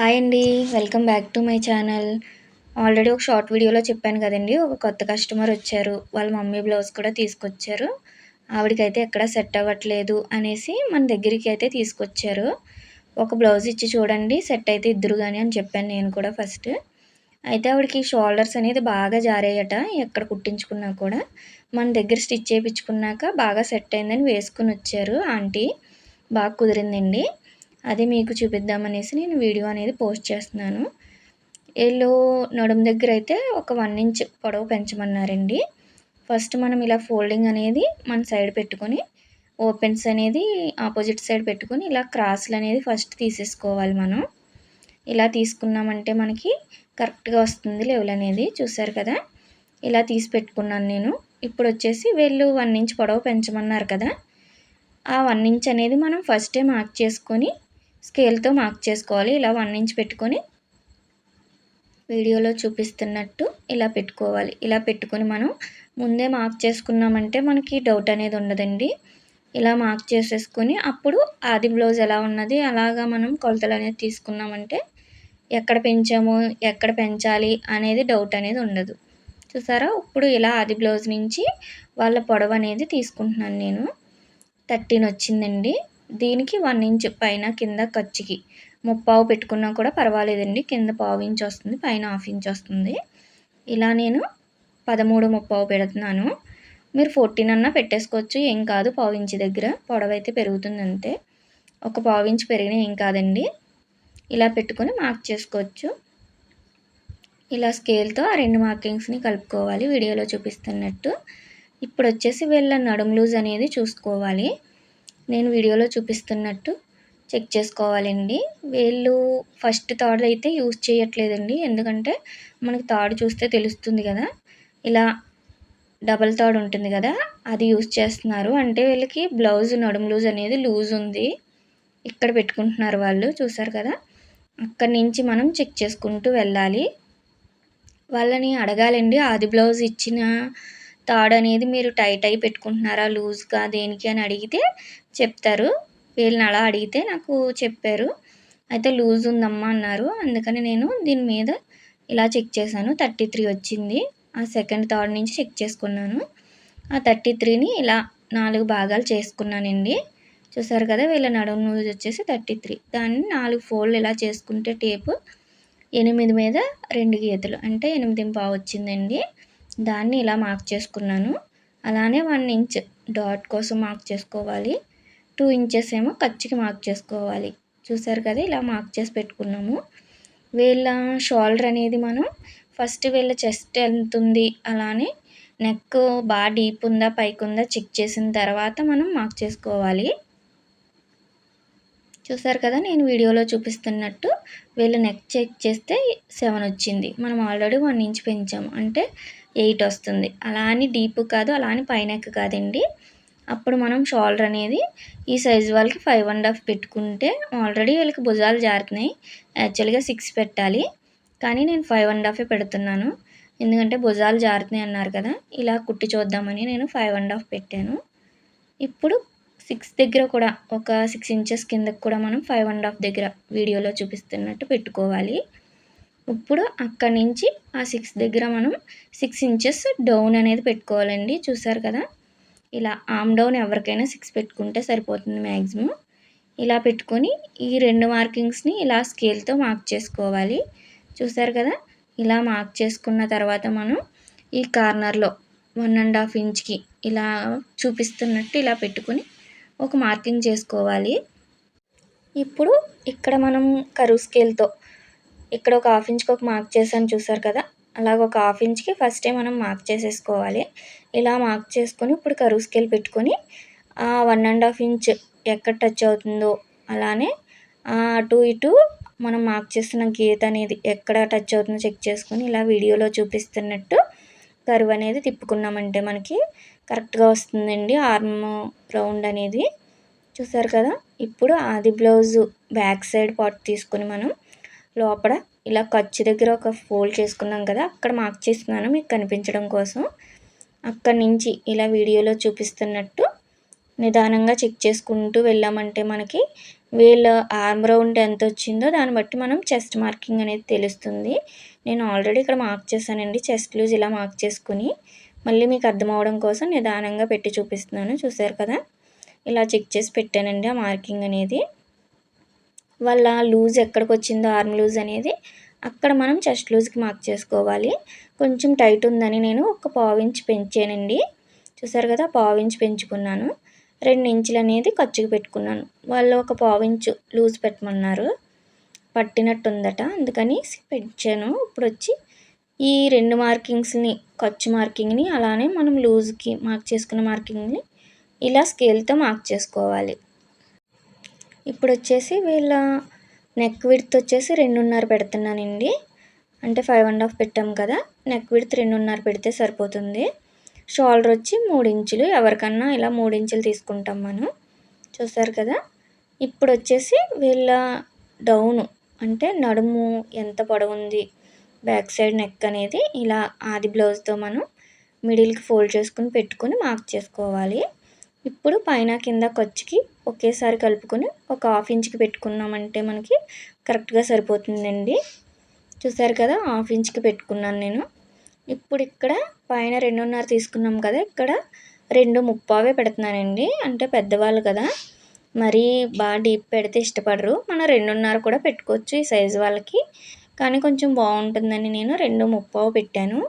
Hi అండి welcome back to my channel already ఒక short వీడియోలో చెప్పాను కదండి ఒక కొత్త కస్టమర్ వచ్చారు వాళ్ళ మమ్మీ బ్లౌజ్ కూడా తీసుకొచ్చారు. ఆవిడకైతే ఎక్కడ సెట్ అవ్వట్లేదు అనేసి మన దగ్గరికి అయితే తీసుకొచ్చారు. ఒక బ్లౌజ్ ఇచ్చి చూడండి సెట్ అయితే ఇద్దరు కానీ అని చెప్పాను నేను కూడా ఫస్ట్ అయితే ఆవిడకి షోల్డర్స్ అనేది బాగా జారేయట ఎక్కడ కుట్టించుకున్నా కూడా. మన దగ్గర స్టిచ్ చేయించుకున్నాక బాగా సెట్ అయిందని వేసుకుని వచ్చారు ఆంటీ. బాగా కుదిరిందండి. అది మీకు చూపిద్దామనేసి నేను వీడియో అనేది పోస్ట్ చేస్తున్నాను. వీళ్ళు నడుము దగ్గర అయితే ఒక వన్ ఇంచ్ పొడవు పెంచమన్నారండి. ఫస్ట్ మనం ఇలా ఫోల్డింగ్ అనేది మన సైడ్ పెట్టుకొని ఓపెన్స్ అనేది ఆపోజిట్ సైడ్ పెట్టుకొని ఇలా క్రాస్లు అనేది ఫస్ట్ తీసేసుకోవాలి మనం. ఇలా తీసుకున్నామంటే మనకి కరెక్ట్గా వస్తుంది లెవెల్ అనేది చూసారు కదా? ఇలా తీసి పెట్టుకున్నాను నేను. ఇప్పుడు వచ్చేసి వీళ్ళు వన్ ఇంచ్ పొడవు పెంచమన్నారు కదా? ఆ వన్ ఇంచ్ అనేది మనం ఫస్టే మార్క్ చేసుకొని స్కేల్తో మార్క్ చేసుకోవాలి. ఇలా వన్ ఇంచ్ పెట్టుకొని వీడియోలో చూపిస్తున్నట్టు ఇలా పెట్టుకోవాలి. ఇలా పెట్టుకొని మనం ముందే మార్క్ చేసుకున్నామంటే మనకి డౌట్ అనేది ఉండదండి. ఇలా మార్క్ చేసేసుకొని అప్పుడు ఆది బ్లౌజ్ ఎలా ఉన్నది అలాగా మనం కొలతలు అనేది తీసుకున్నామంటే ఎక్కడ పెంచాము ఎక్కడ పెంచాలి అనేది డౌట్ అనేది ఉండదు. చూసారా? ఇప్పుడు ఇలా ఆది బ్లౌజ్ నుంచి వాళ్ళ పొడవు అనేది తీసుకుంటున్నాను నేను. థర్టీన్ వచ్చిందండి. దీనికి వన్ ఇంచ్ పైన కింద ఖర్చుకి ముప్పావు పెట్టుకున్నా కూడా పర్వాలేదండి. కింద పావు ఇంచ్ వస్తుంది పైన హాఫ్ ఇంచ్ వస్తుంది. ఇలా నేను పదమూడు ముప్పావు పెడుతున్నాను. మీరు ఫోర్టీన్ అన్నా పెట్టేసుకోవచ్చు ఏం కాదు. పావు ఇంచ్ దగ్గర పొడవైతే పెరుగుతుంది అంతే ఒక పావు ఇంచ్ పెరిగినా ఏం కాదండి. ఇలా పెట్టుకొని మార్క్ చేసుకోవచ్చు. ఇలా స్కేల్తో ఆ రెండు మార్కింగ్స్ని కలుపుకోవాలి. వీడియోలో చూపిస్తున్నట్టు. ఇప్పుడు వచ్చేసి వీళ్ళ నడుము లూజ్ అనేది చూసుకోవాలి. నేను వీడియోలో చూపిస్తున్నట్టు చెక్ చేసుకోవాలండి. వీళ్ళు ఫస్ట్ థాడ్ అయితే యూజ్ చేయట్లేదండి. ఎందుకంటే మనకి థాడ్ చూస్తే తెలుస్తుంది కదా. ఇలా డబల్ థాడ్ ఉంటుంది కదా అది యూజ్ చేస్తున్నారు. అంటే వీళ్ళకి బ్లౌజ్ నడుము లూజ్ అనేది లూజ్ ఉంది. ఇక్కడ పెట్టుకుంటున్నారు వాళ్ళు చూసారు కదా. అక్కడి నుంచి మనం చెక్ చేసుకుంటూ వెళ్ళాలి. వాళ్ళని అడగాలండి ఆది బ్లౌజ్ ఇచ్చిన తాడు అనేది మీరు టైట్ అయి పెట్టుకుంటున్నారా? లూజ్గా దేనికి అని అడిగితే చెప్తారు. వీళ్ళని అలా అడిగితే నాకు చెప్పారు. అయితే లూజ్ ఉందమ్మా అన్నారు. అందుకని నేను దీని మీద ఇలా చెక్ చేశాను. థర్టీ త్రీ వచ్చింది. ఆ సెకండ్ థర్డ్ నుంచి చెక్ చేసుకున్నాను. ఆ థర్టీ త్రీని ఇలా నాలుగు భాగాలు చేసుకున్నానండి. చూసారు కదా వీళ్ళ నడుము నూజ్ వచ్చేసి థర్టీ త్రీ. దాన్ని నాలుగు ఫోల్డ్ ఇలా చేసుకుంటే టేపు ఎనిమిది మీద రెండు గీతలు. అంటే ఎనిమిది పావు వచ్చిందండి. దాన్ని ఇలా మార్క్ చేసుకున్నాను. అలానే వన్ ఇంచ్ డాట్ కోసం మార్క్ చేసుకోవాలి. టూ ఇంచెస్ ఏమో ఖర్చుకి మార్క్ చేసుకోవాలి. చూసారు కదా ఇలా మార్క్ చేసి పెట్టుకున్నాము. వీళ్ళ షోల్డర్ అనేది మనం ఫస్ట్ వీళ్ళ చెస్ట్ ఎంత ఉంది అలానే నెక్ బాగా డీప్ ఉందా పైకి ఉందా చెక్ చేసిన తర్వాత మనం మార్క్ చేసుకోవాలి. చూసారు కదా నేను వీడియోలో చూపిస్తున్నట్టు వీళ్ళ నెక్ చెక్ చేస్తే సెవెన్ వచ్చింది. మనం ఆల్రెడీ వన్ ఇంచ్ పెంచాము. అంటే ఎయిట్ వస్తుంది. అలా అని డీప్ కాదు అలా అని పైన కాదండి. అప్పుడు మనం షోల్డర్ అనేది ఈ సైజు వాళ్ళకి ఫైవ్ అండ్ హాఫ్ పెట్టుకుంటే ఆల్రెడీ వీళ్ళకి భుజాలు జారుతున్నాయి. యాక్చువల్గా సిక్స్ పెట్టాలి. కానీ నేను ఫైవ్ అండ్ హాఫే పెడుతున్నాను. ఎందుకంటే భుజాలు జారుతున్నాయి అన్నారు కదా ఇలా కుట్టి చూద్దామని నేను ఫైవ్ అండ్ హాఫ్ పెట్టాను. ఇప్పుడు సిక్స్ దగ్గర కూడా ఒక సిక్స్ ఇంచెస్ కిందకు కూడా మనం ఫైవ్ అండ్ హాఫ్ దగ్గర వీడియోలో చూపిస్తున్నట్టు పెట్టుకోవాలి. ఇప్పుడు అక్కడి నుంచి ఆ సిక్స్ దగ్గర మనం సిక్స్ ఇంచెస్ డౌన్ అనేది పెట్టుకోవాలండి. చూసారు కదా? ఇలా ఆమ్ డౌన్ ఎవరికైనా సిక్స్ పెట్టుకుంటే సరిపోతుంది మ్యాక్సిమం ఇలా పెట్టుకొని ఈ రెండు మార్కింగ్స్ని ఇలా స్కేల్తో మార్క్ చేసుకోవాలి. చూసారు కదా? ఇలా మార్క్ చేసుకున్న తర్వాత మనం ఈ కార్నర్లో వన్ అండ్ హాఫ్ ఇంచ్కి ఇలా చూపిస్తున్నట్టు ఇలా పెట్టుకుని ఒక మార్కింగ్ చేసుకోవాలి. ఇప్పుడు ఇక్కడ మనం కరువు స్కేల్తో ఇక్కడ ఒక హాఫ్ ఇంచ్కి ఒక మార్క్ చేసాను చూసారు కదా? అలాగ ఒక హాఫ్ ఇంచ్కి ఫస్టే మనం మార్క్ చేసేసుకోవాలి. ఇలా మార్క్ చేసుకొని ఇప్పుడు కరువు స్కేల్ పెట్టుకొని వన్ అండ్ హాఫ్ ఇంచ్ ఎక్కడ టచ్ అవుతుందో అలానే అటు ఇటు మనం మార్క్ చేస్తున్న గీత అనేది ఎక్కడ టచ్ అవుతుందో చెక్ చేసుకొని ఇలా వీడియోలో చూపిస్తున్నట్టు కరువు అనేది తిప్పుకున్నామంటే మనకి కరెక్ట్గా వస్తుందండి. ఆర్మ్ రౌండ్ అనేది చూసారు కదా? ఇప్పుడు ఆది బ్లౌజు బ్యాక్ సైడ్ పార్ట్ తీసుకొని మనం లోపల ఇలా ఖర్చు దగ్గర ఒక ఫోల్డ్ చేసుకున్నాం కదా అక్కడ మార్క్ చేస్తున్నాను మీకు కనిపించడం కోసం. అక్కడి నుంచి ఇలా వీడియోలో చూపిస్తున్నట్టు నిదానంగా చెక్ చేసుకుంటూ వెళ్ళామంటే మనకి వీళ్ళ ఆర్మ్ రౌండ్ ఎంత వచ్చిందో దాన్ని బట్టి మనం చెస్ట్ మార్కింగ్ అనేది తెలుస్తుంది. నేను ఆల్రెడీ ఇక్కడ మార్క్ చేశానండి చెస్ట్ లూజ్ ఇలా మార్క్ చేసుకుని మళ్ళీ మీకు అర్థం అవడం కోసం నిదానంగా పెట్టి చూపిస్తున్నాను చూసారు కదా? ఇలా చెక్ చేసి పెట్టానండి ఆ మార్కింగ్ అనేది. వాళ్ళ లూజ్ ఎక్కడికి వచ్చిందో ఆర్మ్ లూజ్ అనేది అక్కడ మనం చెస్ట్ లూజ్కి మార్క్ చేసుకోవాలి. కొంచెం టైట్ ఉందని నేను ఒక పావించి పెంచానండి. చూసారు కదా పావు పెంచుకున్నాను. రెండు ఇంచులు అనేది ఖర్చుకు పెట్టుకున్నాను. వాళ్ళు ఒక పావించు లూజ్ పెట్టమన్నారు. పట్టినట్టు ఉందట అందుకని పెంచాను. ఇప్పుడు వచ్చి ఈ రెండు మార్కింగ్స్ని ఖర్చు మార్కింగ్ని అలానే మనం లూజ్కి మార్క్ చేసుకున్న మార్కింగ్ని ఇలా స్కేల్తో మార్క్ చేసుకోవాలి. ఇప్పుడు వచ్చేసి వీళ్ళ నెక్ విడ్త్ వచ్చేసి రెండున్నర పెడుతున్నానండి. అంటే ఫైవ్ అండ్ హాఫ్ పెట్టాం కదా నెక్ విడ్త్ రెండున్నర పెడితే సరిపోతుంది. షోల్డర్ వచ్చి మూడు ఇంచులు ఎవరికన్నా ఇలా మూడు ఇంచులు తీసుకుంటాం మనం. చూసారు కదా? ఇప్పుడు వచ్చేసి వీళ్ళ డౌను అంటే నడుము ఎంత పొడవుంది బ్యాక్ సైడ్ నెక్ అనేది ఇలా ఆది బ్లౌజ్తో మనం మిడిల్కి ఫోల్డ్ చేసుకుని పెట్టుకొని మార్క్ చేసుకోవాలి. ఇప్పుడు పైన కింద ఖర్చుకి ఒకేసారి కలుపుకొని ఒక హాఫ్ ఇంచ్కి పెట్టుకున్నామంటే మనకి కరెక్ట్గా సరిపోతుందండి. చూసారు కదా హాఫ్ ఇంచ్కి పెట్టుకున్నాను నేను. ఇప్పుడు ఇక్కడ పైన రెండున్నర తీసుకున్నాం కదా ఇక్కడ రెండు ముప్పావే పెడుతున్నానండి. అంటే పెద్దవాళ్ళు కదా మరీ బాగా డీప్ పెడితే ఇష్టపడరు. మనం రెండున్నర కూడా పెట్టుకోవచ్చు ఈ సైజు వాళ్ళకి. కానీ కొంచెం బాగుంటుందని నేను రెండు ముప్పావు పెట్టాను.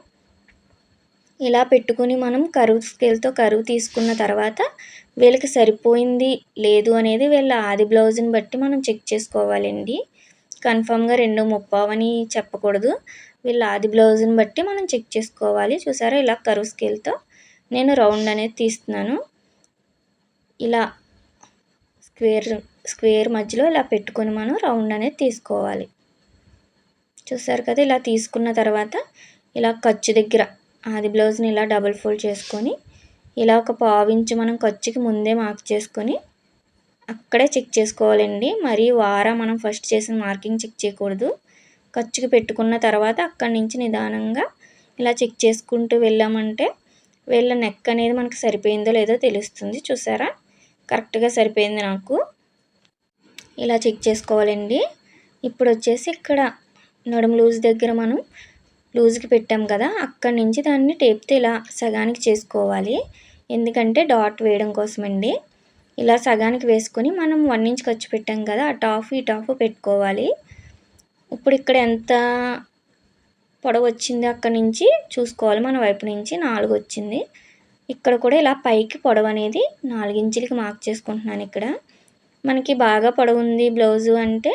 ఇలా పెట్టుకుని మనం కరువు స్కేల్తో కరువు తీసుకున్న తర్వాత వీళ్ళకి సరిపోయింది లేదు అనేది వీళ్ళ ఆది బ్లౌజ్ని బట్టి మనం చెక్ చేసుకోవాలండి. కన్ఫామ్గా రెండు ముప్పావని చెప్పకూడదు. వీళ్ళ ఆది బ్లౌజ్ని బట్టి మనం చెక్ చేసుకోవాలి. చూసారా ఇలా కరువు స్కేల్తో నేను రౌండ్ అనేది తీస్తున్నాను. ఇలా స్క్వేర్ స్క్వేర్ మధ్యలో ఇలా పెట్టుకొని మనం రౌండ్ అనేది తీసుకోవాలి. చూసారు కదా ఇలా తీసుకున్న తర్వాత ఇలా ఖర్చు దగ్గర ఆది బ్లౌజ్ని ఇలా డబుల్ ఫోల్డ్ చేసుకొని ఇలా ఒక పావించి మనం ఖర్చుకి ముందే మార్క్ చేసుకొని అక్కడే చెక్ చేసుకోవాలండి. మరి వారా మనం ఫస్ట్ చేసిన మార్కింగ్ చెక్ చేయకూడదు. ఖర్చుకి పెట్టుకున్న తర్వాత అక్కడి నుంచి నిదానంగా ఇలా చెక్ చేసుకుంటూ వెళ్ళామంటే వీళ్ళ నెక్ అనేది మనకు సరిపోయిందో లేదో తెలుస్తుంది. చూసారా? కరెక్ట్గా సరిపోయింది నాకు. ఇలా చెక్ చేసుకోవాలండి. ఇప్పుడు వచ్చేసి ఇక్కడ నడుము లూజ్ దగ్గర మనం లూజ్కి పెట్టాం కదా అక్కడి నుంచి దాన్ని టేప్తో ఇలా సగానికి చేసుకోవాలి. ఎందుకంటే డాట్ వేయడం కోసమండి. ఇలా సగానికి వేసుకొని మనం వన్ ఇంచ్ ఖర్చు పెట్టాం కదా ఆ టాఫ్ ఈ టాఫ్ పెట్టుకోవాలి. ఇప్పుడు ఇక్కడ ఎంత పొడవు వచ్చింది అక్కడి నుంచి చూసుకోవాలి మన వైపు నుంచి నాలుగు వచ్చింది. ఇక్కడ కూడా ఇలా పైకి పొడవు అనేది నాలుగించులకి మార్క్ చేసుకుంటున్నాను ఇక్కడ. మనకి బాగా పొడవు ఉంది బ్లౌజు అంటే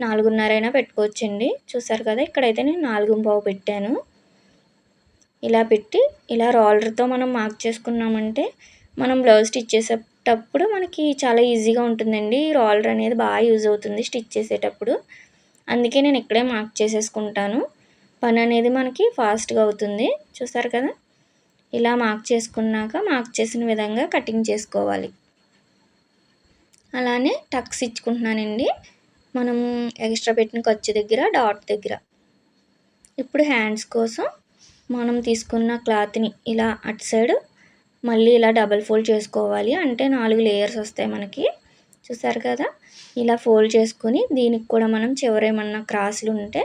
నాలుగున్నర అయినా పెట్టుకోవచ్చండి. చూసారు కదా ఇక్కడైతే నేను నాలుగు పావు పెట్టాను. ఇలా పెట్టి ఇలా రోలర్తో మనం మార్క్ చేసుకున్నామంటే మనం బ్లౌజ్ స్టిచ్ చేసేటప్పుడు మనకి చాలా ఈజీగా ఉంటుందండి. రోలర్ అనేది బాగా యూజ్ అవుతుంది స్టిచ్ చేసేటప్పుడు. అందుకే నేను ఇక్కడే మార్క్ చేసేసుకుంటాను. పని అనేది మనకి ఫాస్ట్గా అవుతుంది. చూసారు కదా ఇలా మార్క్ చేసుకున్నాక మార్క్ చేసిన విధంగా కటింగ్ చేసుకోవాలి. అలానే టక్స్ ఇచ్చుకుంటున్నానండి. మనం ఎక్స్ట్రా పెట్టిన ఖర్చు దగ్గర డాట్ దగ్గర. ఇప్పుడు హ్యాండ్స్ కోసం మనం తీసుకున్న క్లాత్ని ఇలా అటు సైడ్ మళ్ళీ ఇలా డబల్ ఫోల్డ్ చేసుకోవాలి. అంటే నాలుగు లేయర్స్ వస్తాయి మనకి. చూసారు కదా? ఇలా ఫోల్డ్ చేసుకొని దీనికి కూడా మనం చివర ఏమన్నా క్రాసులు ఉంటే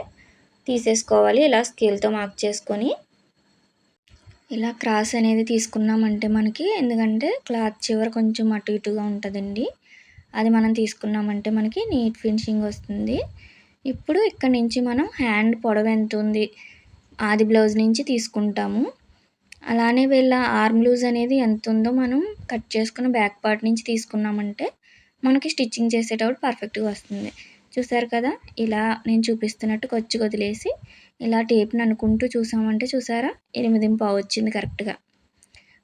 తీసేసుకోవాలి. ఇలా స్కేల్తో మార్క్ చేసుకొని. ఇలా క్రాస్ అనేది తీసుకున్నామంటే మనకి ఎందుకంటే క్లాత్ చివర కొంచెం అటు ఇటుగా ఉంటుందండి. అది మనం తీసుకున్నామంటే మనకి నీట్ ఫినిషింగ్ వస్తుంది. ఇప్పుడు ఇక్కడ నుంచి మనం హ్యాండ్ పొడవు ఎంత ఉంది? ఆది బ్లౌజ్ నుంచి తీసుకుంటాము. అలానే వీళ్ళ ఆర్మ్ లూజ్ అనేది ఎంత ఉందో మనం కట్ చేసుకున్న బ్యాక్ పార్ట్ నుంచి తీసుకున్నామంటే మనకి స్టిచ్చింగ్ చేసేటప్పుడు పర్ఫెక్ట్గా వస్తుంది. చూసారు కదా? ఇలా నేను చూపిస్తున్నట్టు కొచ్చి వదిలేసి ఇలా టేప్ని అనుకుంటూ చూసామంటే చూసారా? ఎనిమిది పావు వచ్చింది కరెక్ట్గా.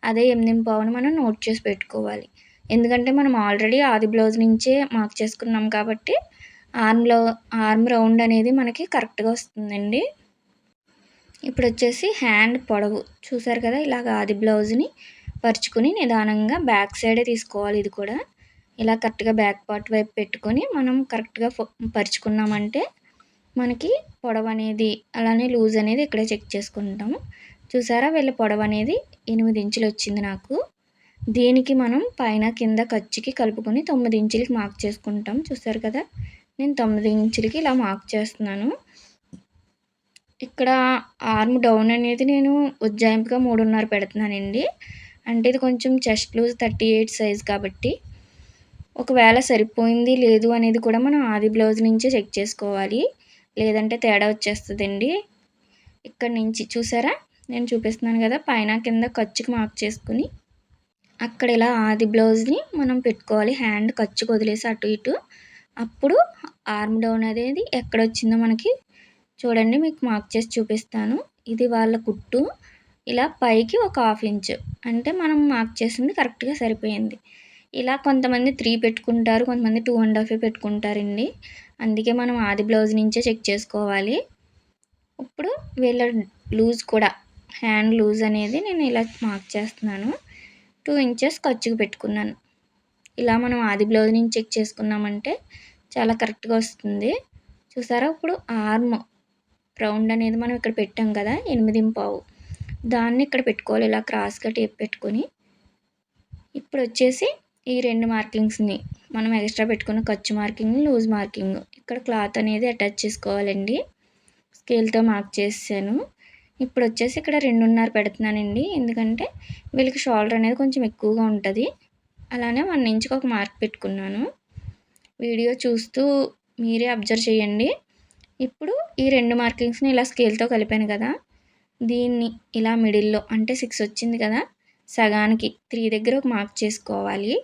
అదే ఎనిమిది పావును మనం నోట్ చేసి పెట్టుకోవాలి. ఎందుకంటే మనం ఆల్రెడీ ఆది బ్లౌజ్ నుంచే మార్క్ చేసుకున్నాం కాబట్టి ఆర్మ్లో ఆర్మ్ రౌండ్ అనేది మనకి కరెక్ట్గా వస్తుందండి. ఇప్పుడు వచ్చేసి హ్యాండ్ పొడవు. చూసారు కదా ఇలాగ ఆది బ్లౌజ్ని పరుచుకుని నిదానంగా బ్యాక్ సైడే తీసుకోవాలి ఇది కూడా. ఇలా కరెక్ట్గా బ్యాక్ పార్ట్ వైపు పెట్టుకొని మనం కరెక్ట్గా పరుచుకున్నామంటే మనకి పొడవు అనేది అలానే లూజ్ అనేది ఇక్కడే చెక్ చేసుకుంటాము చూసారా వీళ్ళ పొడవు అనేది ఎనిమిది ఇంచులు వచ్చింది నాకు. దీనికి మనం పైన కింద ఖర్చుకి కలుపుకొని తొమ్మిది ఇంచులకి మార్క్ చేసుకుంటాం. చూసారు కదా? నేను తొమ్మిది ఇంచులకి ఇలా మార్క్ చేస్తున్నాను. ఇక్కడ ఆర్మ్ డౌన్ అనేది నేను ఉజ్జాయింపుగా మూడున్నర పెడుతున్నానండి. అంటే ఇది కొంచెం chest loose thirty eight size కాబట్టి. ఒకవేళ సరిపోయింది లేదు అనేది కూడా మనం ఆది బ్లౌజ్ నుంచే చెక్ చేసుకోవాలి. లేదంటే తేడా వచ్చేస్తుందండి. ఇక్కడ నుంచి చూసారా? నేను చూపిస్తున్నాను కదా పైన కింద ఖర్చుకి మార్క్ చేసుకుని. అక్కడ ఇలా ఆది బ్లౌజ్ని మనం పెట్టుకోవాలి. హ్యాండ్ ఖర్చుకు వదిలేసి అటు ఇటు. అప్పుడు ఆర్మ్ డౌన్ అనేది ఎక్కడ వచ్చిందో మనకి చూడండి మీకు మార్క్ చేసి చూపిస్తాను. ఇది వాళ్ళ కుట్టు. ఇలా పైకి ఒక హాఫ్ ఇంచ్. అంటే మనం మార్క్ చేసింది కరెక్ట్గా సరిపోయింది. ఇలా కొంతమంది త్రీ పెట్టుకుంటారు కొంతమంది టూ అండ్ హాఫ్ పెట్టుకుంటారండి. అందుకే మనం ఆది బ్లౌజ్ నుంచే చెక్ చేసుకోవాలి. ఇప్పుడు వీళ్ళ లూజ్ కూడా హ్యాండ్ లూజ్ అనేది నేను ఇలా మార్క్ చేస్తున్నాను. టూ ఇంచెస్ ఖర్చుకు పెట్టుకున్నాను. ఇలా మనం ఆది బ్లౌజ్ నుంచి చెక్ చేసుకున్నామంటే చాలా కరెక్ట్గా వస్తుంది. చూసారా? ఇప్పుడు ఆర్మ్ రౌండ్ అనేది మనం ఇక్కడ పెట్టాం కదా ఎనిమిది పావు. దాన్ని ఇక్కడ పెట్టుకోవాలి ఇలా క్రాస్గా టేప్ పెట్టుకొని. ఇప్పుడు వచ్చేసి ఈ రెండు మార్కింగ్స్ని మనం ఎక్స్ట్రా పెట్టుకున్న ఖర్చు మార్కింగ్ లూజ్ మార్కింగ్ ఇక్కడ క్లాత్ అనేది అటాచ్ చేసుకోవాలండి. స్కేల్తో మార్క్ చేసాను. ఇప్పుడు వచ్చేసి ఇక్కడ రెండున్నర పెడుతున్నానండి. ఎందుకంటే వీళ్ళకి షోల్డర్ అనేది కొంచెం ఎక్కువగా ఉంటుంది. అలానే వన్ ఇంచుకి ఒక మార్క్ పెట్టుకున్నాను. వీడియో చూస్తూ మీరే అబ్జర్వ్ చేయండి. ఇప్పుడు ఈ రెండు మార్కింగ్స్ని ఇలా స్కేల్తో కలిపాను కదా. దీన్ని ఇలా మిడిల్లో అంటే సిక్స్ వచ్చింది కదా. సగానికి త్రీ దగ్గర ఒక మార్క్ చేసుకోవాలి.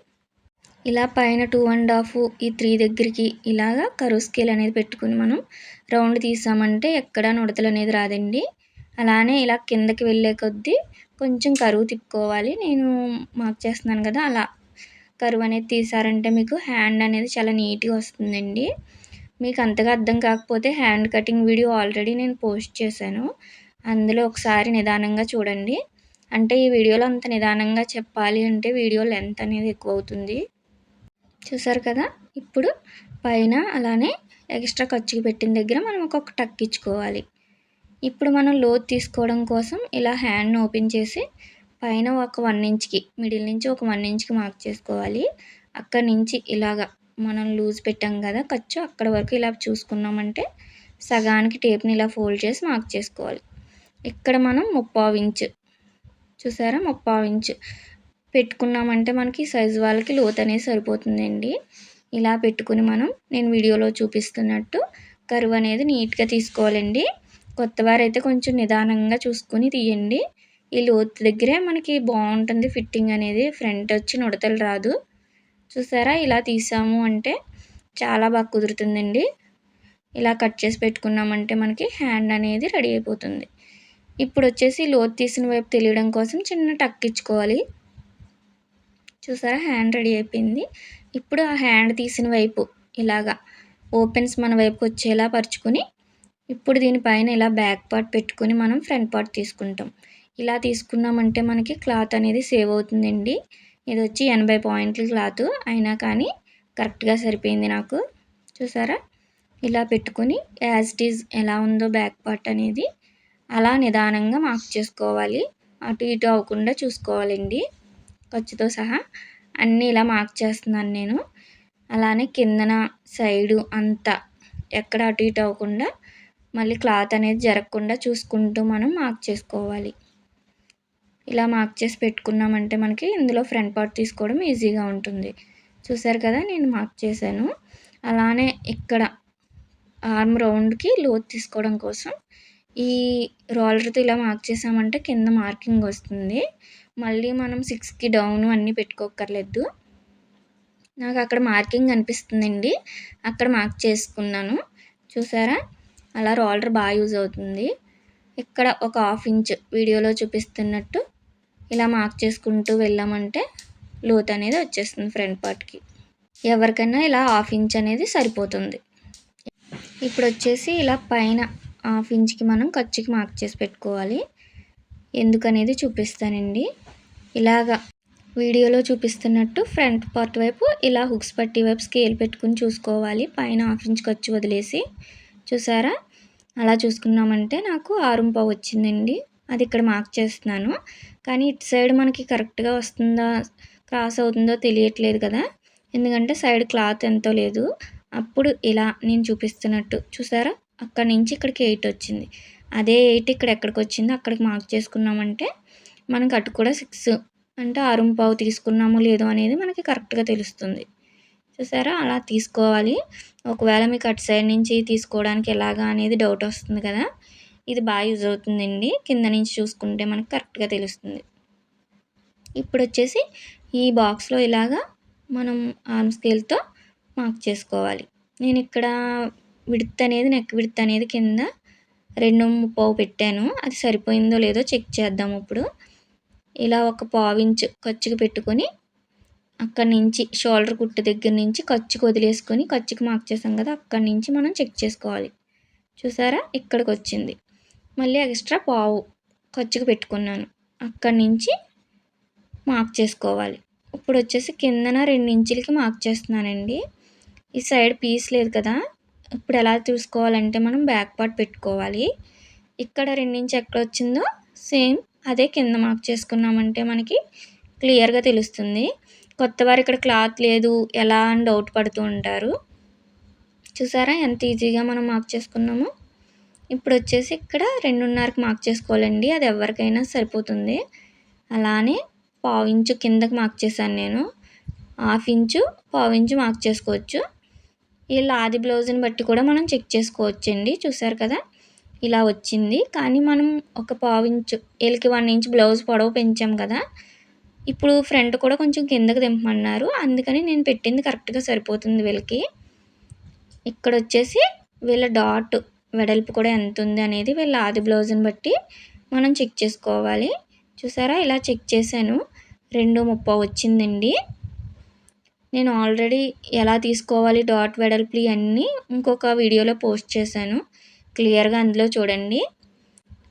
ఇలా పైన టూ అండ్ హాఫ్ ఈ త్రీ దగ్గరికి ఇలాగా కరువు స్కేల్ అనేది పెట్టుకుని మనం రౌండ్ తీసామంటే ఎక్కడా నుడతలు అనేది రాదండి. అలానే ఇలా కిందకి వెళ్ళే కొద్దీ కొంచెం కరువు తిప్పుకోవాలి. నేను మార్క్ చేస్తున్నాను కదా అలా. కరువు అనేది తీసారంటే మీకు హ్యాండ్ అనేది చాలా నీట్గా వస్తుందండి. మీకు అంతగా అర్థం కాకపోతే హ్యాండ్ కటింగ్ వీడియో ఆల్రెడీ నేను పోస్ట్ చేశాను. అందులో ఒకసారి నిదానంగా చూడండి. అంటే ఈ వీడియోలో అంత నిదానంగా చెప్పాలి అంటే వీడియో లెంత్ అనేది ఎక్కువ అవుతుంది చూసారు కదా? ఇప్పుడు పైన అలానే ఎక్స్ట్రా ఖర్చుకి పెట్టిన దగ్గర మనం ఒక్కొక్క టక్ ఇచ్చుకోవాలి. ఇప్పుడు మనం లోతు తీసుకోవడం కోసం ఇలా హ్యాండ్ని ఓపెన్ చేసి పైన ఒక వన్ ఇంచ్కి మిడిల్ నుంచి ఒక వన్ ఇంచ్కి మార్క్ చేసుకోవాలి. అక్కడి నుంచి ఇలాగా మనం లూజ్ పెట్టాం కదా ఖర్చు అక్కడ వరకు ఇలా చూసుకున్నామంటే సగానికి టేప్ని ఇలా ఫోల్డ్ చేసి మార్క్ చేసుకోవాలి. ఇక్కడ మనం ముప్పావు ఇంచు చూసారా? ముప్పావు ఇంచు. పెట్టుకున్నామంటే మనకి సైజు వాళ్ళకి లోతు అనేది సరిపోతుందండి. ఇలా పెట్టుకుని మనం నేను వీడియోలో చూపిస్తున్నట్టు కరువు అనేది నీట్గా తీసుకోవాలండి. కొత్తవారైతే కొంచెం నిదానంగా చూసుకుని తీయండి. ఈ లోతు దగ్గరే మనకి బాగుంటుంది ఫిట్టింగ్ అనేది. ఫ్రంట్ వచ్చి నుడతలు రాదు. చూసారా? ఇలా తీసాము అంటే చాలా బాగా కుదురుతుందండి. ఇలా కట్ చేసి పెట్టుకున్నామంటే మనకి హ్యాండ్ అనేది రెడీ అయిపోతుంది. ఇప్పుడు వచ్చేసి లోతు తీసిన వైపు తెలియడం కోసం చిన్న టక్ ఇచ్చుకోవాలి. చూసారా? హ్యాండ్ రెడీ అయిపోయింది. ఇప్పుడు ఆ హ్యాండ్ తీసిన వైపు ఇలాగా ఓపెన్స్ మన వైపుకి వచ్చేలా పరుచుకొని ఇప్పుడు దీనిపైన ఇలా బ్యాక్ పార్ట్ పెట్టుకొని మనం ఫ్రంట్ పార్ట్ తీసుకుంటాం. ఇలా తీసుకున్నామంటే మనకి క్లాత్ అనేది సేవ్ అవుతుందండి. ఇది వచ్చి ఎనభై పాయింట్ల క్లాత్ అయినా కానీ కరెక్ట్గా సరిపోయింది నాకు. చూసారా? ఇలా పెట్టుకొని యాజ్ ఇట్ ఈజ్ ఎలా ఉందో బ్యాక్ పార్ట్ అనేది అలా నిదానంగా మార్క్ చేసుకోవాలి. అటు ఇటు అవ్వకుండా చూసుకోవాలండి. ఖర్చుతో సహా అన్నీ ఇలా మార్క్ చేస్తున్నాను నేను. అలానే కిందన సైడు అంతా ఎక్కడ అటు ఇటు అవ్వకుండా మళ్ళీ క్లాత్ అనేది జరగకుండా చూసుకుంటూ మనం మార్క్ చేసుకోవాలి. ఇలా మార్క్ చేసి పెట్టుకున్నామంటే మనకి ఇందులో ఫ్రంట్ పార్ట్ తీసుకోవడం ఈజీగా ఉంటుంది. చూసారు కదా నేను మార్క్ చేశాను. అలానే ఇక్కడ ఆర్మ్ రౌండ్కి లోత్ తీసుకోవడం కోసం ఈ రోలర్తో ఇలా మార్క్ చేసామంటే కింద మార్కింగ్ వస్తుంది. మళ్ళీ మనం సిక్స్కి డౌన్ అన్నీ పెట్టుకోకర్లేదు నాకు అక్కడ మార్కింగ్ అనిపిస్తుందండి. అక్కడ మార్క్ చేసుకున్నాను. చూసారా? అలా రోలర్ బాగా యూజ్ అవుతుంది. ఇక్కడ ఒక హాఫ్ ఇంచ్ వీడియోలో చూపిస్తున్నట్టు ఇలా మార్క్ చేసుకుంటూ వెళ్ళామంటే లోత్ అనేది వచ్చేస్తుంది ఫ్రంట్ పార్ట్కి. ఎవరికైనా ఇలా హాఫ్ ఇంచ్ అనేది సరిపోతుంది. ఇప్పుడు వచ్చేసి ఇలా పైన హాఫ్ ఇంచ్కి మనం ఖర్చుకి మార్క్ చేసి పెట్టుకోవాలి. ఎందుకనేది చూపిస్తానండి. ఇలాగా వీడియోలో చూపిస్తున్నట్టు ఫ్రంట్ పార్ట్ వైపు ఇలా హుక్స్ పట్టి వైపు స్కేల్ పెట్టుకుని చూసుకోవాలి. పైన హాఫ్ ఇంచ్ ఖర్చు వదిలేసి చూసారా? అలా చూసుకున్నామంటే నాకు ఆరుంపావు వచ్చిందండి. అది ఇక్కడ మార్క్ చేస్తున్నాను. కానీ ఇటు సైడ్ మనకి కరెక్ట్గా వస్తుందా క్రాస్ అవుతుందో తెలియట్లేదు కదా. ఎందుకంటే సైడ్ క్లాత్ ఎంతో లేదు. అప్పుడు ఇలా నేను చూపిస్తున్నట్టు. చూసారా? అక్కడ నుంచి ఇక్కడికి ఎయిట్ వచ్చింది. అదే ఎయిట్ ఇక్కడ ఎక్కడికి వచ్చిందో అక్కడికి మార్క్ చేసుకున్నామంటే మనకి అటు కూడా సిక్స్ అంటే ఆరుంపావు తీసుకున్నాము తీసుకున్నామో లేదో అనేది మనకి కరెక్ట్గా తెలుస్తుంది. చూసారా? అలా తీసుకోవాలి. ఒకవేళ మీకు అటు సైడ్ నుంచి తీసుకోవడానికి ఎలాగా అనేది డౌట్ వస్తుంది కదా? ఇది బాగా యూజ్ అవుతుందండి. కింద నుంచి చూసుకుంటే మనకు కరెక్ట్గా తెలుస్తుంది. ఇప్పుడు వచ్చేసి ఈ బాక్స్లో ఇలాగా మనం ఆర్మ్ స్కేల్తో మార్క్ చేసుకోవాలి. నేను ఇక్కడ విడత్ అనేది నెక్ విడత్ అనేది కింద రెండు పావు పెట్టాను. అది సరిపోయిందో లేదో చెక్ చేద్దాం ఇప్పుడు. ఇలా ఒక పావించు ఖర్చుకు పెట్టుకొని అక్కడి నుంచి షోల్డర్ కుట్టు దగ్గర నుంచి ఖర్చుకు వదిలేసుకొని ఖర్చుకి మార్క్ చేసాం కదా అక్కడి నుంచి మనం చెక్ చేసుకోవాలి. చూసారా? ఇక్కడికి వచ్చింది. మళ్ళీ ఎక్స్ట్రా పావు ఖర్చుకు పెట్టుకున్నాను. అక్కడి నుంచి మార్క్ చేసుకోవాలి. ఇప్పుడు వచ్చేసి కిందన రెండు ఇంచులకి మార్క్ చేస్తున్నానండి. ఈ సైడ్ పీస్ లేదు కదా ఇప్పుడు ఎలా చూసుకోవాలంటే మనం బ్యాక్ పార్ట్ పెట్టుకోవాలి. ఇక్కడ రెండించి ఎక్కడ వచ్చిందో సేమ్ అదే కింద మార్క్ చేసుకున్నామంటే మనకి క్లియర్గా తెలుస్తుంది. కొత్త వారు ఇక్కడ క్లాత్ లేదు ఎలా అని డౌట్ పడుతూ ఉంటారు. చూసారా ఎంత ఈజీగా మనం మార్క్ చేసుకున్నామో? ఇప్పుడు వచ్చేసి ఇక్కడ రెండున్నరకు మార్క్ చేసుకోవాలండి అది ఎవరికైనా సరిపోతుంది. అలానే పావు ఇంచు కిందకి మార్క్ చేశాను నేను హాఫ్ ఇంచు పావు ఇంచు మార్క్ చేసుకోవచ్చు. ఈ లాది బ్లౌజ్ని బట్టి కూడా మనం చెక్ చేసుకోవచ్చండి చూసారు కదా? ఇలా వచ్చింది. కానీ మనం ఒక పావు ఇంచు వీళ్ళకి వన్ ఇంచ్ బ్లౌజ్ పొడవు పెంచాం కదా ఇప్పుడు ఫ్రంట్ కూడా కొంచెం కిందకు దింపమన్నారు. అందుకని నేను పెట్టింది కరెక్ట్గా సరిపోతుంది వీళ్ళకి. ఇక్కడ వచ్చేసి వీళ్ళ డాట్ వెడల్పు కూడా ఎంత ఉంది అనేది వీళ్ళ ఆది బ్లౌజ్ని బట్టి మనం చెక్ చేసుకోవాలి. చూసారా? ఇలా చెక్ చేశాను. రెండు ముప్పై వచ్చిందండి. నేను ఆల్రెడీ ఎలా తీసుకోవాలి డాట్ వెడల్పులు ఇవన్నీ ఇంకొక వీడియోలో పోస్ట్ చేశాను. క్లియర్గా అందులో చూడండి.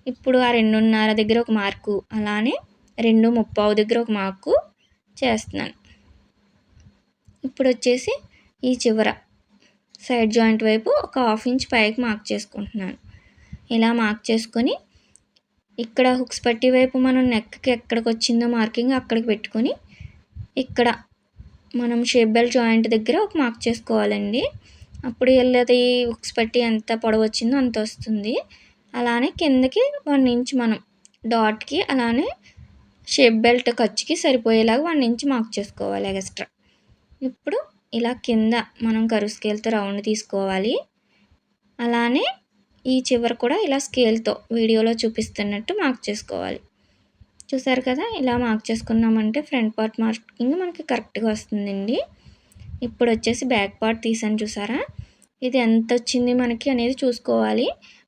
ఇప్పుడు ఆ రెండున్నర దగ్గర ఒక మార్కు. అలానే రెండు ముప్పావు దగ్గర ఒక మార్కు చేస్తున్నాను. ఇప్పుడు వచ్చేసి ఈ చివర సైడ్ జాయింట్ వైపు ఒక హాఫ్ ఇంచ్ పైకి మార్క్ చేసుకుంటున్నాను. ఇలా మార్క్ చేసుకొని ఇక్కడ హుక్స్ పట్టి వైపు మనం నెక్కి ఎక్కడికి వచ్చిందో మార్కింగ్ అక్కడికి పెట్టుకొని ఇక్కడ మనం షేప్ బెల్ట్ జాయింట్ దగ్గర ఒక మార్క్ చేసుకోవాలండి. అప్పుడు వెళ్ళేది హుక్స్ పట్టి ఎంత పొడవు వచ్చిందో అంత వస్తుంది. అలానే కిందకి వన్ ఇంచ్ మనం డాట్కి అలానే షేప్ బెల్ట్ ఖర్చుకి సరిపోయేలాగా వన్ ఇంచ్ మార్క్ చేసుకోవాలి ఎక్స్ట్రా. ఇప్పుడు ఇలా కింద మనం కరువు స్కేల్తో రౌండ్ తీసుకోవాలి. అలానే ఈ చివర కూడా ఇలా స్కేల్తో వీడియోలో చూపిస్తున్నట్టు మార్క్ చేసుకోవాలి. చూసారు కదా ఇలా మార్క్ చేసుకున్నామంటే ఫ్రంట్ పార్ట్ మార్కింగ్ మనకి కరెక్ట్గా వస్తుందండి. ఇప్పుడు వచ్చేసి బ్యాక్ పార్ట్ తీసాను చూసారా? ఇది ఎంత వచ్చింది మనకి అనేది చూసుకోవాలి.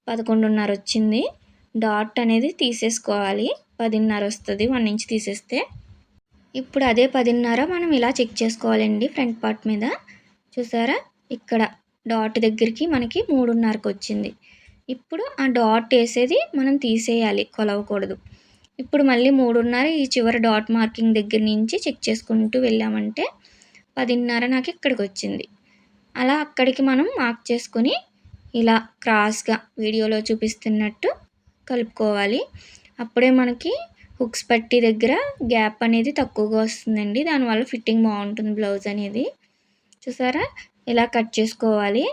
పదకొండున్నర వచ్చింది. డాట్ అనేది తీసేసుకోవాలి. పదిన్నర వస్తుంది వన్ ఇంచ్ తీసేస్తే. ఇప్పుడు అదే పదిన్నర మనం ఇలా చెక్ చేసుకోవాలండి ఫ్రంట్ పార్ట్ మీద. చూసారా? ఇక్కడ డాట్ దగ్గరికి మనకి మూడున్నరకు వచ్చింది. ఇప్పుడు ఆ డాట్ వేసేది మనం తీసేయాలి కొలవకూడదు. ఇప్పుడు మళ్ళీ మూడున్నర ఈ చివరి డాట్ మార్కింగ్ దగ్గర నుంచి చెక్ చేసుకుంటూ వెళ్ళామంటే పదిన్నర నాకు ఇక్కడికి వచ్చింది. అలా అక్కడికి మనం మార్క్ చేసుకొని ఇలా క్రాస్గా వీడియోలో చూపిస్తున్నట్టు కలుపుకోవాలి. అప్పుడే మనకి హుక్స్ పట్టి దగ్గర గ్యాప్ అనేది తక్కువగా వస్తుందండి. దానివల్ల ఫిట్టింగ్ బాగుంటుంది బ్లౌజ్ అనేది. చూసారా? ఇలా కట్ చేసుకోవాలి.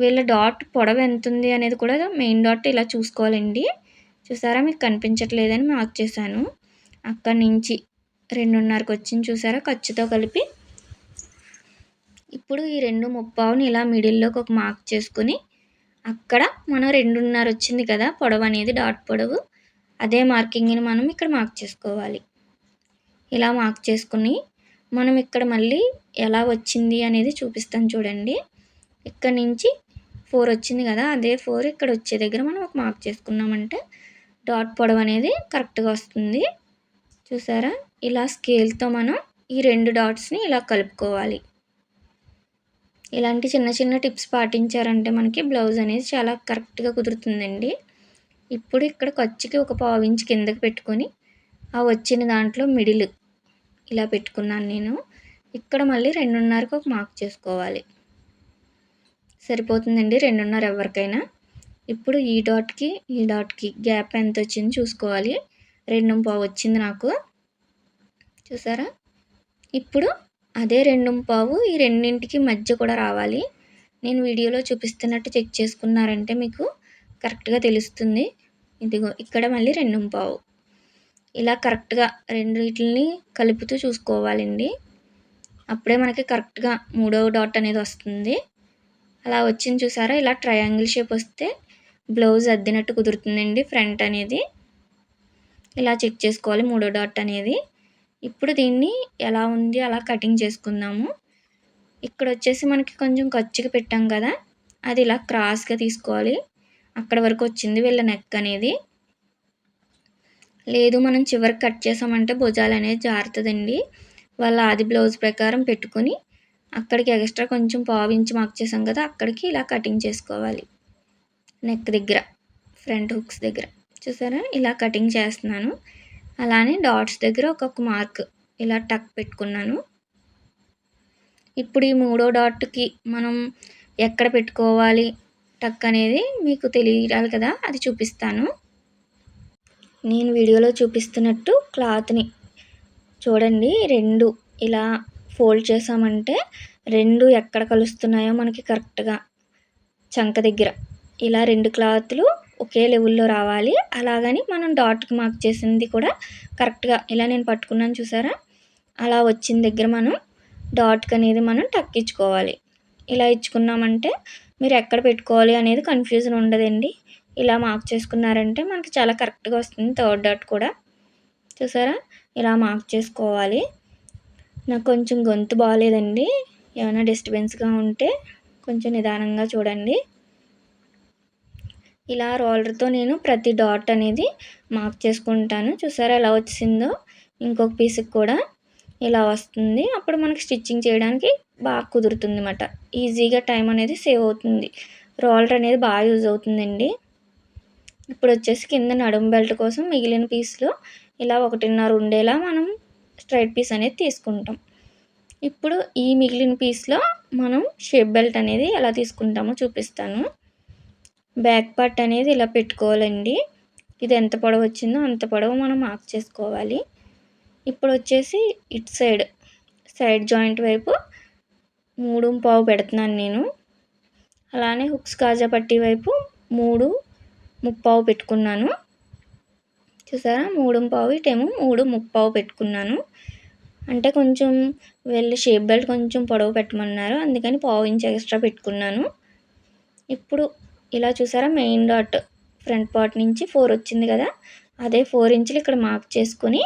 వీళ్ళ డాట్ పొడవు ఎంత ఉంది అనేది కూడా మెయిన్ డాట్ ఇలా చూసుకోవాలండి. చూసారా? మీకు కనిపించట్లేదని మార్క్ చేశాను. అక్కడి నుంచి రెండున్నరకు వచ్చింది చూసారా? ఖర్చుతో కలిపి. ఇప్పుడు ఈ రెండు ముప్పావుని ఇలా మిడిల్లోకి ఒక మార్క్ చేసుకుని అక్కడ మనం రెండున్నర వచ్చింది కదా? పొడవు అనేది డాట్ పొడవు. అదే మార్కింగ్ని మనం ఇక్కడ మార్క్ చేసుకోవాలి. ఇలా మార్క్ చేసుకుని మనం ఇక్కడ మళ్ళీ ఎలా వచ్చింది అనేది చూపిస్తాను చూడండి. ఇక్కడ నుంచి ఫోర్ వచ్చింది కదా అదే ఫోర్ ఇక్కడ వచ్చే దగ్గర మనం ఒక మార్క్ చేసుకున్నామంటే డాట్ పొడవు అనేది కరెక్ట్గా వస్తుంది. చూసారా? ఇలా స్కేల్తో మనం ఈ రెండు డాట్స్ని ఇలా కలుపుకోవాలి. ఇలాంటి చిన్న చిన్న టిప్స్ పాటించారంటే మనకి బ్లౌజ్ అనేది చాలా కరెక్ట్గా కుదురుతుందండి. ఇప్పుడు ఇక్కడ ఖర్చుకి ఒక పావు ఇంచ్ కిందకి పెట్టుకొని ఆ వచ్చిన దాంట్లో మిడిల్ ఇలా పెట్టుకున్నాను నేను. ఇక్కడ మళ్ళీ రెండున్నరకు ఒక మార్క్ చేసుకోవాలి. సరిపోతుందండి రెండున్నర ఎవరికైనా. ఇప్పుడు ఈ డాట్కి ఈ డాట్కి గ్యాప్ ఎంత వచ్చింది చూసుకోవాలి. రెండు పావు వచ్చింది నాకు. చూసారా? ఇప్పుడు అదే రెండు పావు ఈ రెండింటికి మధ్య కూడా రావాలి. నేను వీడియోలో చూపిస్తున్నట్టు చెక్ చేసుకున్నారంటే మీకు కరెక్ట్గా తెలుస్తుంది. ఇదిగో ఇక్కడ మళ్ళీ రెండు పావు. ఇలా కరెక్ట్గా రెండింటిని కలుపుతూ చూసుకోవాలండి. అప్పుడే మనకి కరెక్ట్గా మూడవ డాట్ అనేది వస్తుంది. అలా వచ్చింది చూసారా? ఇలా ట్రయాంగిల్ షేప్ వస్తే బ్లౌజ్ అద్దినట్టు కుదురుతుందండి ఫ్రంట్ అనేది. ఇలా చెక్ చేసుకోవాలి మూడో డాట్ అనేది. ఇప్పుడు దీన్ని ఎలా ఉంది అలా కటింగ్ చేసుకుందాము. ఇక్కడ వచ్చేసి మనకి కొంచెం ఖర్చుకి పెట్టాం కదా. అది ఇలా క్రాస్గా తీసుకోవాలి. అక్కడ వరకు వచ్చింది వీళ్ళ నెక్ అనేది. లేదు మనం చివరికి కట్ చేసామంటే భుజాలు అనేది జారుతుందండి. వాళ్ళ ఆది బ్లౌజ్ ప్రకారం పెట్టుకొని అక్కడికి ఎక్స్ట్రా కొంచెం పావించి మార్క్ చేసాం కదా అక్కడికి ఇలా కటింగ్ చేసుకోవాలి. నెక్ దగ్గర ఫ్రంట్ హుక్స్ దగ్గర. చూసారా? ఇలా కటింగ్ చేస్తున్నాను. అలానే డాట్స్ దగ్గర ఒక్కొక్క మార్క్ ఇలా టక్ పెట్టుకున్నాను. ఇప్పుడు ఈ మూడో డాట్కి మనం ఎక్కడ పెట్టుకోవాలి? టక్ అనేది మీకు తెలియాలి కదా అది చూపిస్తాను. నేను వీడియోలో చూపిస్తున్నట్టు క్లాత్ని చూడండి రెండు ఇలా ఫోల్డ్ చేసామంటే రెండు ఎక్కడ కలుస్తున్నాయో మనకి కరెక్ట్గా చంక దగ్గర. ఇలా రెండు క్లాత్లు ఒకే లెవెల్లో రావాలి. అలాగని మనం డాట్కి మార్క్ చేసింది కూడా కరెక్ట్గా. ఇలా నేను పట్టుకున్నాను చూసారా? అలా వచ్చిన దగ్గర మనం డాట్కి అనేది మనం టక్కించుకోవాలి ఇలా ఇచ్చుకున్నామంటే మీరు ఎక్కడ పెట్టుకోవాలి అనేది కన్ఫ్యూజన్ ఉండదండి. ఇలా మార్క్ చేసుకున్నారంటే మనకి చాలా కరెక్ట్గా వస్తుంది థర్డ్ డాట్ కూడా. చూసారా? ఇలా మార్క్ చేసుకోవాలి. నాకు కొంచెం గొంతు బాగాలేదండి ఏమైనా డిస్టర్బెన్స్గా ఉంటే కొంచెం నిదానంగా చూడండి. ఇలా రోలర్తో నేను ప్రతి డాట్ అనేది మార్క్ చేసుకుంటాను. చూసారా ఎలా వచ్చిందో? ఇంకొక పీస్కి కూడా ఇలా వస్తుంది. అప్పుడు మనకి స్టిచ్చింగ్ చేయడానికి బాగా కుదురుతుంది అనమాట ఈజీగా టైం అనేది సేవ్ అవుతుంది. రోలర్ అనేది బాగా యూజ్ అవుతుందండి. ఇప్పుడు వచ్చేసి కింద నడుం బెల్ట్ కోసం మిగిలిన పీస్లో ఇలా ఒకటిన్నర ఉండేలా మనం స్ట్రైట్ పీస్ అనేది తీసుకుంటాం. ఇప్పుడు ఈ మిగిలిన పీస్లో మనం షేప్ బెల్ట్ అనేది ఎలా తీసుకుంటామో చూపిస్తాను. బ్యాక్ పార్ట్ అనేది ఇలా పెట్టుకోవాలండి. ఇది ఎంత పొడవు వచ్చిందో అంత పొడవు మనం మార్క్ చేసుకోవాలి. ఇప్పుడు వచ్చేసి ఇట్ సైడ్ సైడ్ జాయింట్ వైపు మూడు పావు పెడుతున్నాను నేను. అలానే హుక్స్ కాజా పట్టి వైపు మూడు ముప్పావు పెట్టుకున్నాను. చూసారా? మూడు పావు ఇటేమో మూడు ముప్పావు పెట్టుకున్నాను. అంటే కొంచెం వెళ్ళి షేప్ బెల్ట్ కొంచెం పొడవు పెట్టమన్నారు. అందుకని పావు ఇంచ్ ఎక్స్ట్రా పెట్టుకున్నాను. ఇప్పుడు ఇలా చూసారా? మెయిన్ డాట్ ఫ్రంట్ పార్ట్ నుంచి ఫోర్ వచ్చింది కదా? అదే ఫోర్ ఇంచులు ఇక్కడ మార్క్ చేసుకుని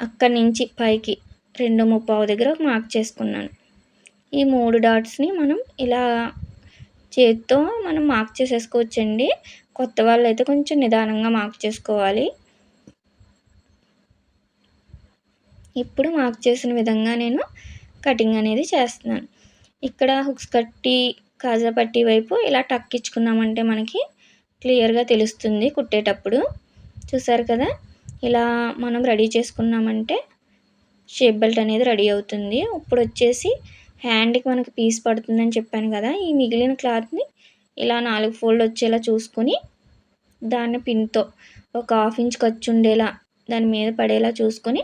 అక్కడి నుంచి పైకి రెండు ముప్పావు దగ్గర మార్క్ చేసుకున్నాను. ఈ మూడు డాట్స్ని మనం ఇలా చేతితో మనం మార్క్ చేసేసుకోవచ్చండి. కొత్త వాళ్ళు అయితే కొంచెం నిదానంగా మార్క్ చేసుకోవాలి. ఇప్పుడు మార్క్ చేసిన విధంగా నేను కటింగ్ అనేది చేస్తున్నాను. ఇక్కడ హుక్స్ కట్టి కాజా పట్టి వైపు ఇలా టక్ ఇచ్చుకున్నామంటే మనకి క్లియర్గా తెలుస్తుంది కుట్టేటప్పుడు. చూసారు కదా? ఇలా మనం రెడీ చేసుకున్నామంటే షేప్ బెల్ట్ అనేది రెడీ అవుతుంది. ఇప్పుడు వచ్చేసి హ్యాండ్కి మనకి పీస్ పడుతుందని చెప్పాను కదా ఈ మిగిలిన క్లాత్ని ఇలా నాలుగు ఫోల్డ్ వచ్చేలా చూసుకొని దాన్ని పిన్తో ఒక హాఫ్ ఇంచ్ ఖర్చు ఉండేలా దాని మీద పడేలా చూసుకొని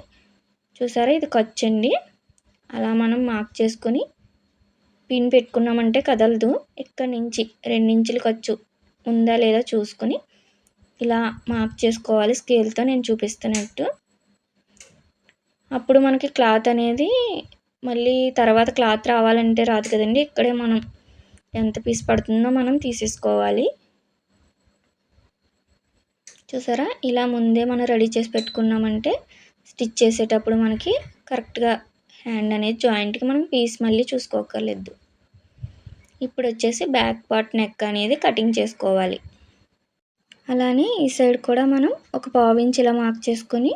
చూసారా ఇది ఖర్చు అండి? అలా మనం మార్క్ చేసుకొని పిన్ పెట్టుకున్నామంటే కదలదు. ఇక్కడ నుంచి? రెండించులు ఖర్చు ఉందా లేదా చూసుకొని ఇలా మార్క్ చేసుకోవాలి. స్కేల్తో నేను చూపిస్తున్నట్టు. అప్పుడు మనకి క్లాత్ అనేది మళ్ళీ తర్వాత క్లాత్ రావాలంటే రాదు కదండి. ఇక్కడే మనం ఎంత పీస్ పడుతుందో మనం తీసేసుకోవాలి. చూసారా? ఇలా ముందే మనం రెడీ చేసి పెట్టుకున్నామంటే స్టిచ్ చేసేటప్పుడు మనకి కరెక్ట్గా హ్యాండ్ అనేది జాయింట్కి మనం పీస్ మళ్ళీ చూసుకోకర్లేదు ఇప్పుడు వచ్చేసి బ్యాక్ పార్ట్ నెక్ అనేది కటింగ్ చేసుకోవాలి. అలానే ఈ సైడ్ కూడా మనం ఒక పావు ఇంచ్ ఇలా మార్క్ చేసుకొని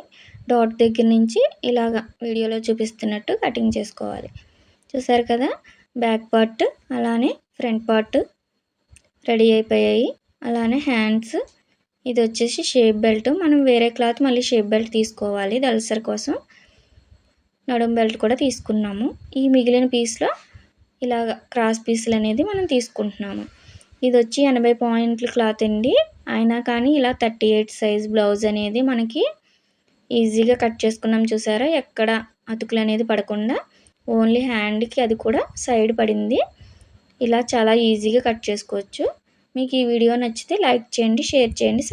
డాట్ దగ్గర నుంచి ఇలాగ వీడియోలో చూపిస్తున్నట్టు కటింగ్ చేసుకోవాలి. చూసారు కదా? బ్యాక్ పార్ట్ అలానే ఫ్రంట్ పార్ట్ రెడీ అయిపోయాయి. అలానే హ్యాండ్స్. ఇది వచ్చేసి షేప్ బెల్ట్. మనం వేరే క్లాత్ మళ్ళీ షేప్ బెల్ట్ తీసుకోవాలి. దల్సర్ కోసం నడుం బెల్ట్ కూడా తీసుకున్నాము. ఈ మిగిలిన పీస్లో ఇలాగ క్రాస్ పీసులు అనేది మనం తీసుకుంటున్నాము. ఇది వచ్చి ఎనభై పాయింట్ల క్లాత్ అండి. అయినా కానీ ఇలా థర్టీ ఎయిట్ సైజ్ బ్లౌజ్ అనేది మనకి ఈజీగా కట్ చేసుకున్నాం చూసారా? ఎక్కడ అతుకులు అనేది పడకుండా ఓన్లీ హ్యాండ్కి అది కూడా సైడ్ పడింది. ఇలా చాలా ఈజీగా కట్ చేసుకోవచ్చు. మీకు ఈ వీడియో నచ్చితే లైక్ చేయండి షేర్ చేయండి